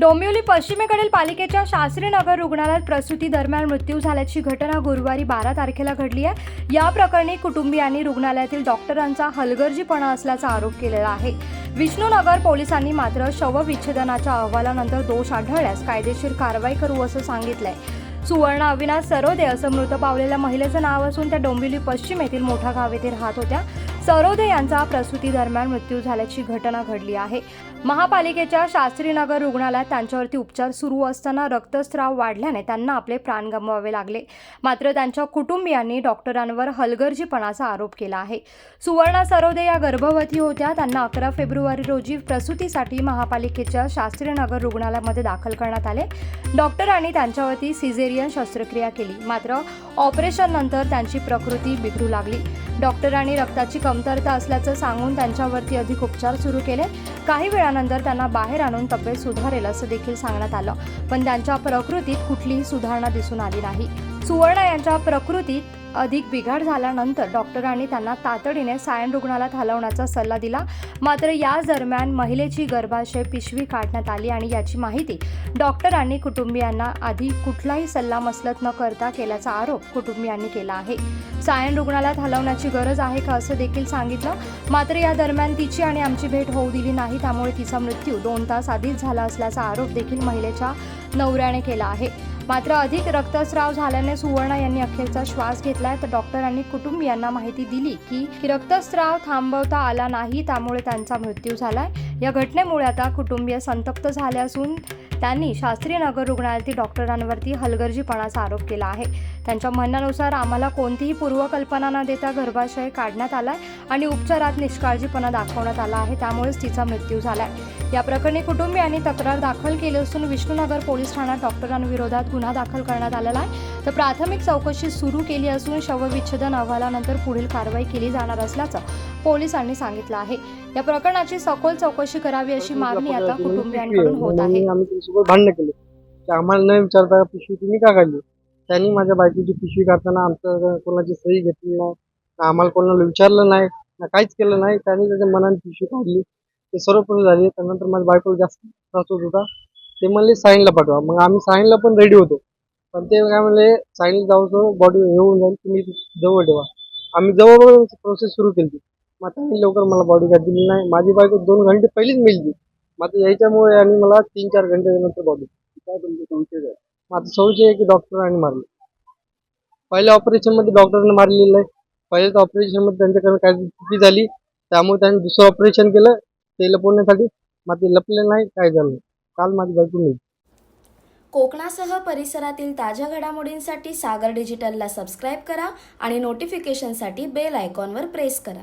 डोंबिवली पश्चिमेकडील पालिकेच्या शास्त्रीनगर रुग्णालयात प्रसूती दरम्यान मृत्यू झाल्याची घटना गुरुवारी बारा तारखेला घडली आहे. या प्रकरणी कुटुंबियांनी रुग्णालयातील डॉक्टरांचा हलगर्जीपणा असल्याचा आरोप केलेला आहे. विष्णुनगर पोलिसांनी मात्र शवविच्छेदनाच्या अहवालानंतर दोष आढळल्यास कायदेशीर कारवाई करू असं सांगितलंय. सुवर्ण अविनाश सरोदे असं मृत पावलेल्या महिलेचं नाव असून त्या डोंबिवली पश्चिम येथील मोठा गाव येथे राहत होत्या. सरोदे यांचा प्रसूती दरम्यान मृत्यू झाल्याची घटना घडली आहे. महापालिकेच्या शास्त्रीनगर रुग्णालयात त्यांच्यावरती उपचार सुरू असताना रक्तस्राव वाढल्याने त्यांना आपले प्राण गमवावे लागले. मात्र त्यांच्या कुटुंबियांनी डॉक्टरांवर हलगर्जीपणाचा आरोप केला आहे. सुवर्णा सरोदे या गर्भवती होत्या. त्यांना अकरा फेब्रुवारी रोजी प्रसूतीसाठी महापालिकेच्या शास्त्रीनगर रुग्णालयामध्ये दाखल करण्यात आले. डॉक्टरांनी त्यांच्यावरती सिझेरियन शस्त्रक्रिया केली. मात्र ऑपरेशननंतर त्यांची प्रकृती बिघडू लागली. डॉक्टरांनी रक्ताची कमतरता असल्याचं सांगून त्यांच्यावरती अधिक उपचार सुरू केले. काही वेळानंतर त्यांना बाहेर आणून तब्येत सुधारेल असं देखील सांगण्यात आलं. पण त्यांच्या प्रकृतीत कुठलीही सुधारणा दिसून आली नाही. सुवर्ण यांच्या प्रकृतीत अधिक बिघाड झाल्यानंतर डॉक्टरांनी त्यांना तातडीने सायन रुग्णालयात हलवण्याचा सल्ला दिला. मात्र याच दरम्यान महिलेची गर्भाशय पिशवी काढण्यात आली आणि याची माहिती डॉक्टरांनी कुटुंबियांना आधी कुठलाही सल्लामसलत न करता केल्याचा आरोप कुटुंबियांनी केला आहे. सायन रुग्णालयात हलवण्याची गरज आहे का असं देखील सांगितलं. मात्र या दरम्यान तिची आणि आमची भेट होऊ दिली नाही त्यामुळे तिचा मृत्यू दोन तास आधीच झाला असल्याचा आरोप देखील महिलेच्या नवऱ्याने केला आहे. मात्र अधिक रक्तस्राव झाल्याने सुवर्णा यांनी अखेरचा श्वास घेतलाय. तर डॉक्टरांनी कुटुंबियांना माहिती दिली की की रक्तस्राव थांबवता आला नाही त्यामुळे त्यांचा मृत्यू झालाय. या घटनेमुळे आता कुटुंबीय संतप्त झाले असून त्यांनी शास्त्रीय नगर रुग्णालयातील डॉक्टरांवरती हलगर्जीपणाचा आरोप केला आहे. त्यांच्या म्हणण्यानुसार आम्हाला कोणतीही पूर्वकल्पना न देता गर्भाशय काढण्यात आला आहे आणि उपचारात निष्काळजीपणा दाखवण्यात आला आहे. त्यामुळेच तिचा मृत्यू झालाय. या प्रकरणी कुटुंबियांनी तक्रार दाखल केली असून विष्णुनगर पोलीस ठाण्यात डॉक्टरांविरोधात गुन्हा दाखल करण्यात आलेला आहे. तर प्राथमिक चौकशी सुरू केली असून शवविच्छेदन अहवालानंतर पुढील कारवाई केली जाणार असल्याचं पोलिसांनी सांगितलं आहे. या प्रकरणाची सखोल चौकशी करावी अशी मागणी आता कुटुंबियांकडून होत आहे. भांडण केले. आम्हाला न विचारता पिशवी तुम्ही का काढली? त्यांनी माझ्या बायकोची पिशवी काढताना आमचं कोणाची सही घेतली नाही. आम्हाला कोणाला विचारलं नाही. काहीच केलं नाही. त्यांनी त्याच्या मनाने पिशवी काढली. ते सर्व पण झाले. त्यानंतर माझ्या बायको जास्त त्रास होत होता. ते म्हणले साईनला पाठवा. मग आम्ही साईनला पण रेडी होतो. पण ते काय म्हणले साईनला जाऊन बॉडी येऊन जाईल. तुम्ही जवळ ठेवा. आम्ही जवळ प्रोसेस सुरू केली. मग त्यांनी लवकर मला बॉडी गार्ड दिली नाही. माझी बायको दोन घंटे पहिलीच मिळली मात्र याच्यामुळे आणि मला तीन चार घंटे नंतर बॉडी काय तुमचे संशय आहे माझं संशय आहे की डॉक्टरांनी मारले. पहिल्या ऑपरेशनमध्ये डॉक्टरांनी मारलेलं आहे. पहिल्याच ऑपरेशनमध्ये त्यांच्याकडे काय चुकी झाली त्यामुळे त्यांनी दुसरं ऑपरेशन केलं ते लपवण्यासाठी. मग ते लपले नाही काय झालं काल माझी बायको नाही कोकणासह परिसरातील ताज्या घडामोडींसाठी सागर डिजिटलला सबस्क्राईब करा आणि नोटिफिकेशनसाठी बेल आयकॉनवर प्रेस करा.